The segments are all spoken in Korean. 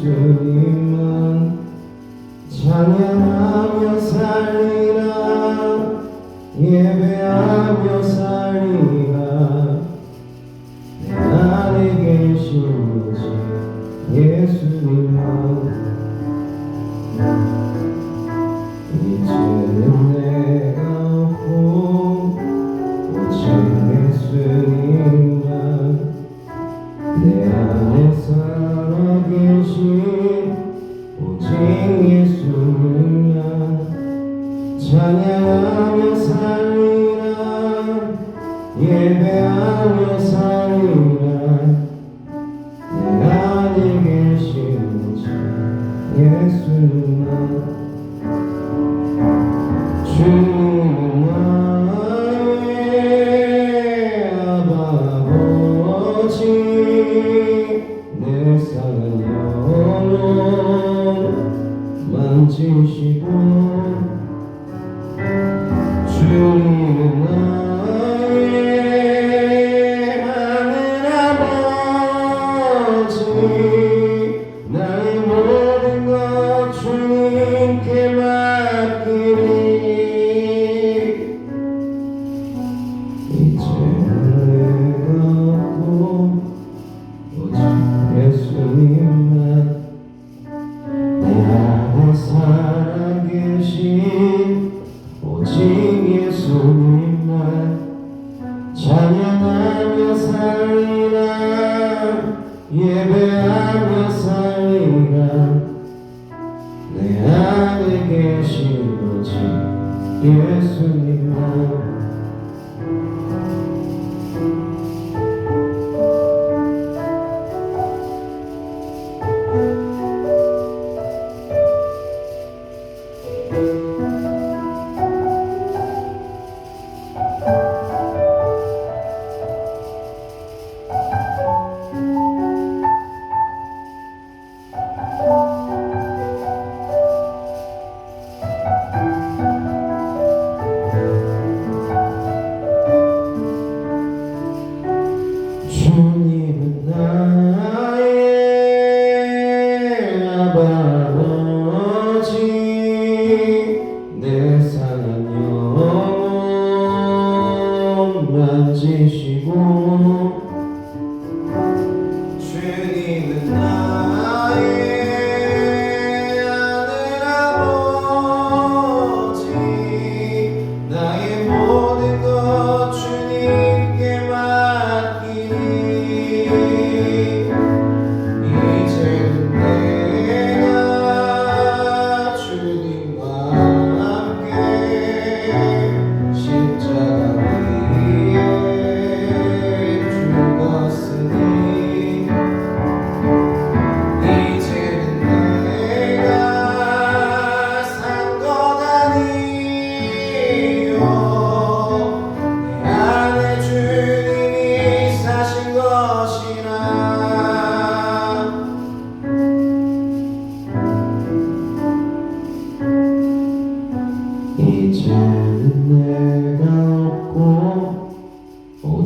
주님만 찬양하며 살리라. 예배하며 살리라. 나에 계신 주 예수님만 내 안에 살아계신 오직 예수야. 찬양하며 살리라. 예배하며 살리라. 내 안에 계신 예수야 주님 나의 아버지. 내 사랑 영혼 만지시고 주님 예배하며 살리라. 내 안에 계신 오직 예수님 Oh.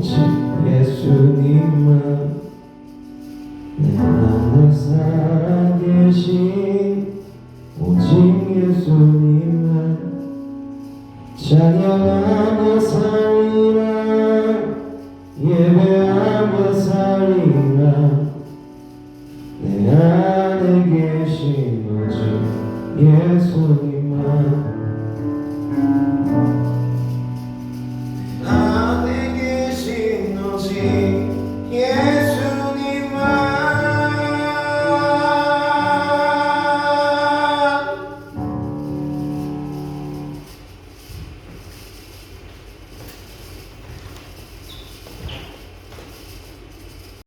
오직 예수님만 내 안에 살아계신 오직 예수님만 자녀 안에 살리라 예배 안에 살리라. 내 안에 계신 오직 예수님.